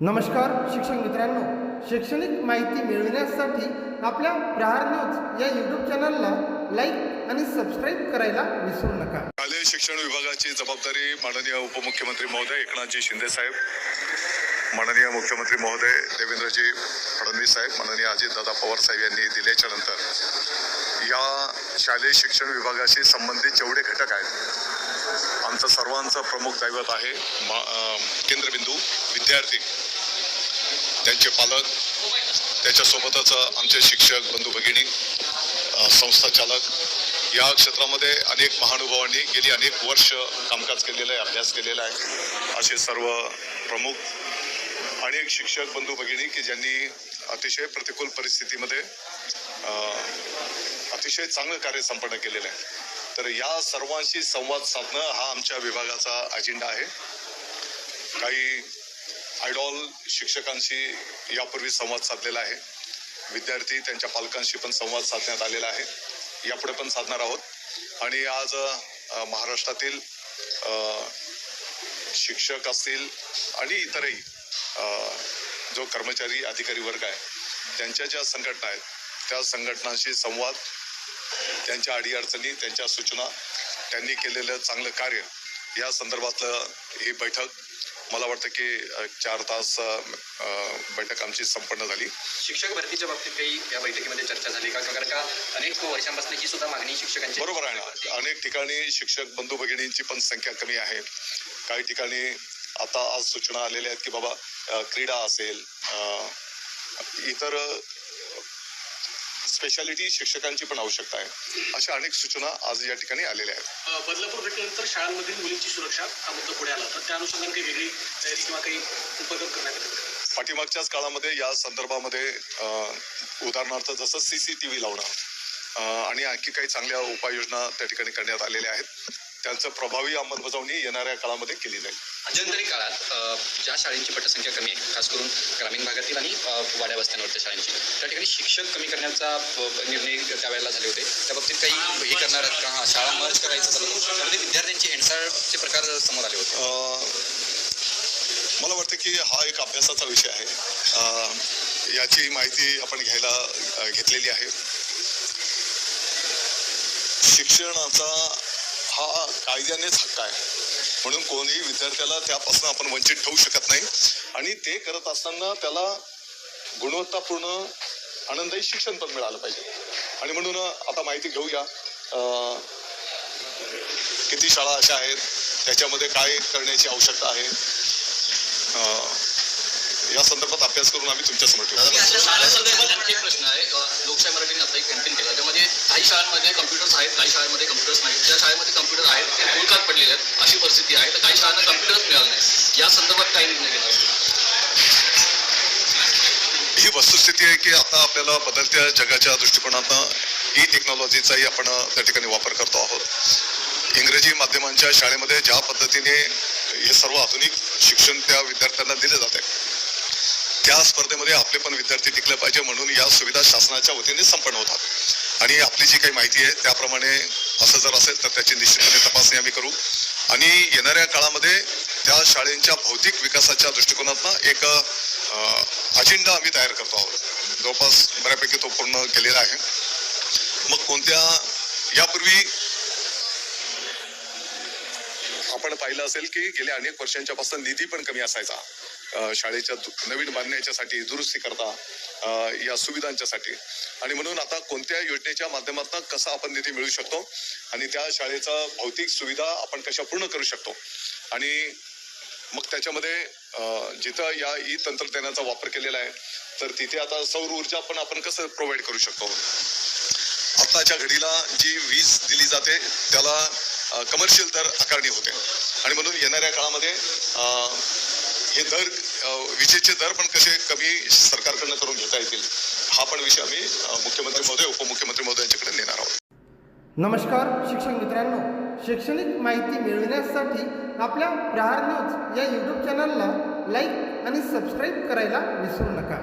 नमस्कार शिक्षक मित्रांनो. शैक्षणिक माहिती मिळविण्यासाठी आपल्या प्रहार न्यूज या यूट्यूब चॅनलला लाईक आणि सबस्क्राईब करायला विसरू नका. शालेय शिक्षण विभागाची जबाबदारी माननीय उपमुख्यमंत्री महोदय एकनाथजी शिंदे साहेब माननीय मुख्यमंत्री महोदय देवेंद्रजी फडणवीस साहेब माननीय अजितदादा पवार साहेब यांनी दिल्याच्या नंतर या शालेय शिक्षण विभागाशी संबंधित जेवढे घटक आहेत आमचं सर्वांचं प्रमुख दैवत आहे मा केंद्रबिंदू विद्यार्थी. त्यांचे पालक त्याच्यासोबतच आमचे शिक्षक बंधू भगिनी संस्था चालक. या क्षेत्रामध्ये अनेक महानुभावांनी गेली अनेक वर्ष कामकाज केलेलं आहे अभ्यास केलेला आहे. असे सर्व प्रमुख अनेक शिक्षक बंधू भगिनी की ज्यांनी अतिशय प्रतिकूल परिस्थितीमध्ये अतिशय चांगलं कार्य संपन्न केलेलं आहे. तर या सर्वांशी संवाद साधणं हा आमच्या विभागाचा अजेंडा आहे. काही आयडॉल शिक्षकांशी यापूर्वी संवाद साधलेला आहे. विद्यार्थी त्यांच्या पालकांशी पण संवाद साधण्यात आलेला आहे. यापुढे पण साधणार आहोत. आणि आज महाराष्ट्रातील शिक्षक असतील आणि इतरही जो कर्मचारी अधिकारी वर्ग आहे त्यांच्या ज्या संघटना आहेत त्या संघटनांशी संवाद त्यांच्या अडीअडचणी त्यांच्या सूचना त्यांनी केलेलं चांगलं कार्य या संदर्भातलं ही बैठक मला वाटतं की चार तास बैठक आमची संपन्न झाली. शिक्षक भरतीच्या बाबतीत काही या बैठकीमध्ये चर्चा झाली का? कारण का अनेक वर्षांपासून ही सुद्धा मागणी शिक्षकांची बरोबर आहे ना. अनेक ठिकाणी शिक्षक बंधू भगिनींची पण संख्या कमी आहे. काही ठिकाणी आता आज सूचना आलेल्या आहेत की बाबा क्रीडा असेल इतर स्पेशालिटी शिक्षकांची पण आवश्यकता आहे. अशा अनेक सूचना आज या ठिकाणी आलेल्या आहेत. बदलापूर घटनेनंतर शाळांमधील मुलींची सुरक्षा हा मुद्दा पुढे आला तर त्या अनुषंगाने काही वेगळी तयारी किंवा काही उपक्रम करण्यात? पाठीमागच्याच काळामध्ये या संदर्भामध्ये उदाहरणार्थ जसं सी सी टी व्ही लावणं आणि आणखी काही चांगल्या उपाययोजना त्या ठिकाणी करण्यात आलेल्या आहेत. त्यांचं प्रभावी अंमलबजावणी येणाऱ्या काळामध्ये केली जाईल. मध्यंतरी काळात ज्या शाळेंची पटसंख्या कमी आहे खास करून ग्रामीण भागातील आणि वाड्या वस्त्यांवरच्या शाळांची त्या ठिकाणी शिक्षक कमी करण्याचा निर्णय त्यावेळेला झाले होते. त्या बाबतीत काही हे करणार आहेत का? हा शाळा मर्ज करायचं चालू त्यामध्ये विद्यार्थ्यांची हेंडसाळचे प्रकार समोर आले होते. मला वाटतं की हा एक अभ्यासाचा विषय आहे. याची माहिती आपण घ्यायला घेतलेली आहे. शिक्षणाचा हा कायद्यानेच हक्क आहे. म्हणून कोणीही विद्यार्थ्याला त्यापासून आपण वंचित ठेवू शकत नाही. आणि ते करत असताना त्याला गुणवत्तापूर्ण आनंददायी शिक्षण पण मिळालं पाहिजे. आणि म्हणून आता माहिती घेऊया. किती शाळा अशा आहेत त्याच्यामध्ये काय करण्याची आवश्यकता आहे? या संदर्भात अभ्यास करून आम्ही तुमच्यासमोर ठेवू. एक प्रश्न आहे. लोकशाही मराठीने आता एक कॅम्पेन केलं. त्यामध्ये काही शाळांमध्ये कम्प्युटर्स आहेत काही शाळांमध्ये कम्प्युटर्स नाहीत ज्या शाळेमध्ये कम्प्युटर आहेत ते भूलकात पडलेले आहेत अशी परिस्थिती आहे. तर काही शाळांना कम्प्युटर्स मिळालं नाही. या संदर्भात काही निर्णय घेणार ही वस्तुस्थिती आहे की आता आपल्याला बदलत्या जगाच्या दृष्टिकोनातनं ई टेक्नॉलॉजीचाही आपण त्या ठिकाणी वापर करतो आहोत. इंग्रजी माध्यमांच्या शाळेमध्ये ज्या पद्धतीने हे सर्व आधुनिक शिक्षण त्या विद्यार्थ्यांना दिले जाते त्या स्पर्धेमध्ये आपले पण विद्यार्थी टिकले पाहिजे म्हणून या सुविधा शासनाच्या वतीने संपन्न होतात. आणि आपली जी काही माहिती आहे त्याप्रमाणे असं जर असेल तर त्याची निश्चितपणे तपासणी आम्ही करू. आणि येणाऱ्या काळामध्ये त्या शाळेंच्या भौतिक विकासाच्या दृष्टिकोनातनं एक अजेंडा आम्ही तयार करतो आहोत. जवळपास बऱ्यापैकी तो पूर्ण केलेला आहे. मग कोणत्या यापूर्वी आपण पाहिलं असेल की गेल्या अनेक वर्षांच्या पासून निधी पण कमी असायचा. शाळेच्या दु- नवीन बांधण्याच्यासाठी दुरुस्ती करता या सुविधांच्यासाठी. आणि म्हणून आता कोणत्या योजनेच्या माध्यमातून कसा आपण निधी मिळू शकतो आणि त्या शाळेचा भौतिक सुविधा आपण कशा पूर्ण करू शकतो? आणि मग त्याच्यामध्ये जिथं या ई तंत्रज्ञानाचा वापर केलेला आहे तर तिथे आता सौर ऊर्जा पण आपण कसं प्रोव्हाइड करू शकतो? आताच्या घडीला जी वीज दिली जाते त्याला कमर्शियल दर आकारणी होते. आणि म्हणून येणाऱ्या काळामध्ये हे दर विजेचे दर पण कसे कमी सरकारकडनं करून घेता येतील हा पण विषय आम्ही मुख्यमंत्री महोदय उपमुख्यमंत्री महोदयांच्याकडे नेणार आहोत. नमस्कार शिक्षक मित्रांनो. शैक्षणिक माहिती मिळविण्यासाठी आपल्या प्रहार न्यूज या यूट्यूब चॅनलला लाईक आणि सबस्क्राईब करायला विसरू नका.